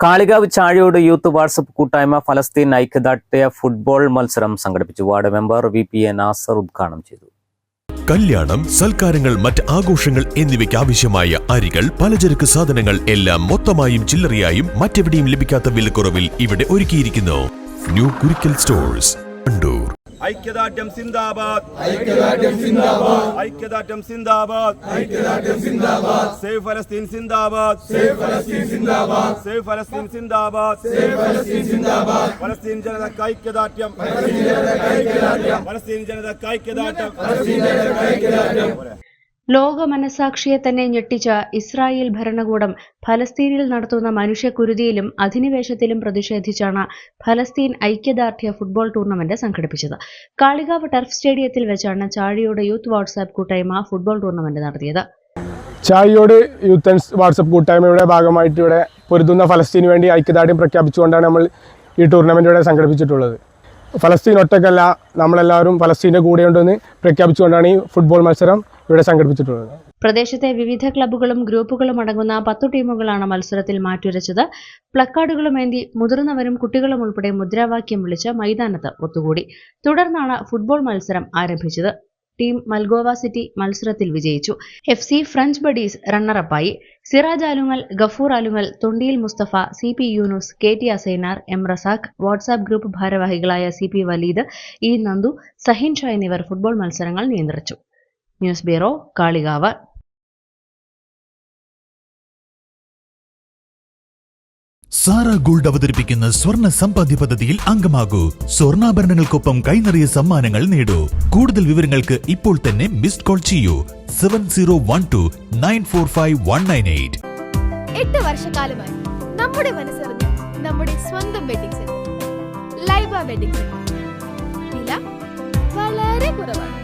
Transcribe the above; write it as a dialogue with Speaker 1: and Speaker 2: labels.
Speaker 1: Kalikavu ചാഴയോട് youth WhatsApp കൂട്ടായ്മ ഫലസ്തീൻ ഐക്യദാർഢ്യ football മത്സരം സംഘടിപ്പിച്ചു. Ward member V P A Nasar ഉദ്ഘാടനം ചെയ്തു.
Speaker 2: കല്യാണം സൽക്കാരങ്ങൾ മറ്റ് ആഘോഷങ്ങൾ എന്നിവയ്ക്ക് ആവശ്യമായ അരികൾ പലചരക്ക് സാധനങ്ങൾ എല്ലാം മൊത്തമായും ചില്ലറയായും മറ്റെവിടെയും ലഭിക്കാത്ത വിലക്കുറവിൽ ഇവിടെ ഒരുക്കിയിരിക്കുന്നു. ന്യൂ കുരിക്കൽ സ്റ്റോഴ്സ് കണ്ടൂർ
Speaker 3: ഐക്യദാർഢ്യം സിന്ദാബാദ്. ഐക്യദാർഢ്യം സിന്ദാബാദ്. ഐക്യദാർഢ്യം സിന്ദാബാദ്. ഐക്യദാർഢ്യം സിന്ദാബാദ്. സേവ് ഫലസ്തീൻ സിന്ദാബാദ്. സേവ് ഫലസ്തീൻ സിന്ദാബാദ്. സേവ് ഫലസ്തീൻ സിന്ദാബാദ്. സേവ് ഫലസ്തീൻ സിന്ദാബാദ്. ഫലസ്തീൻ ജനതക്ക് ഐക്യദാർഢ്യം. ഫലസ്തീൻ ജനതക്ക് ഐക്യദാർഢ്യം. ഫലസ്തീൻ ജനതക്ക് ഐക്യദാർഢ്യം. ഫലസ്തീൻ ജനതക്ക് ഐക്യദാർഢ്യം.
Speaker 4: ലോക മനസാക്ഷിയെ തന്നെ ഞെട്ടിച്ച ഇസ്രായേൽ ഭരണകൂടം ഫലസ്തീനിൽ നടത്തുന്ന മനുഷ്യക്കുരുതിയിലും അധിനിവേശത്തിലും പ്രതിഷേധിച്ചാണ് ഫലസ്തീൻ ഐക്യദാർഢ്യ ഫുട്ബോൾ ടൂർണമെന്റ് സംഘടിപ്പിച്ചത്. കാളികാവ് ടർഫ് സ്റ്റേഡിയത്തിൽ വെച്ചാണ് ചാഴിയോട് യൂത്ത് വാട്സാപ്പ് കൂട്ടായ്മ ഫുട്ബോൾ ടൂർണമെന്റ് നടത്തിയത്.
Speaker 5: ചായയോട് യൂത്ത് വാട്സപ്പ് കൂട്ടായ്മയുടെ ഭാഗമായിട്ട് ഇവിടെ പൊരുതുന്ന ഫലസ്തീന് വേണ്ടി ഐക്യദാർഢ്യം പ്രഖ്യാപിച്ചുകൊണ്ടാണ് നമ്മൾ ഈ ടൂർണമെന്റ് ഇവിടെ സംഘടിപ്പിച്ചിട്ടുള്ളത്. ഫലസ്തീൻ ഒറ്റക്കല്ല നമ്മളെല്ലാവരും ഫലസ്തീന്റെ കൂടെയുണ്ടെന്ന് പ്രഖ്യാപിച്ചുകൊണ്ടാണ് ഈ ഫുട്ബോൾ മത്സരം ഇവിടെ സംഘടിപ്പിച്ചിട്ടുള്ളത്.
Speaker 4: പ്രദേശത്തെ വിവിധ ക്ലബ്ബുകളും ഗ്രൂപ്പുകളും അടങ്ങുന്ന പത്തു ടീമുകളാണ് മത്സരത്തിൽ മാറ്റുരച്ചത്. പ്ലക്കാർഡുകളുമേന്തി മുതിർന്നവരും കുട്ടികളും ഉൾപ്പെടെ മുദ്രാവാക്യം വിളിച്ച് മൈതാനത്ത് ഒത്തുകൂടി. തുടർന്നാണ് ഫുട്ബോൾ മത്സരം ആരംഭിച്ചത്. ടീം മൽഗോവ സിറ്റി മത്സരത്തിൽ വിജയിച്ചു. F C French buddies റണ്ണറപ്പായി. Siraj Alungal Gafoor Alungal Thondiyil Musthafa C P Yunus K T Asainar M Razak WhatsApp group ഭാരവാഹികളായ C P Waleed E Nandu Sahin Shah എന്നിവർ ഫുട്ബോൾ മത്സരങ്ങൾ നിയന്ത്രിച്ചു. News bureau Kalikavu.
Speaker 6: Sara gold അവതരിപ്പിക്കുന്ന സ്വർണ സമ്പാദ്യ പദ്ധതിയിൽ അംഗമാകൂ. സ്വർണാഭരണങ്ങൾക്കൊപ്പം കൈനിറിയ സമ്മാനങ്ങൾ നേടൂ. കൂടുതൽ വിവരങ്ങൾക്ക് ഇപ്പോൾ തന്നെ മിസ്ഡ് കോൾ ചെയ്യൂ. Seven zero one two nine four five one nine eight.
Speaker 7: എട്ട് വർഷക്കാലമായി നമ്മുടെ മനസ്സറിഞ്ഞ് നമ്മുടെ സ്വന്തം wedding centre Laiba wedding centre വില വളരെ കുറവാണ്.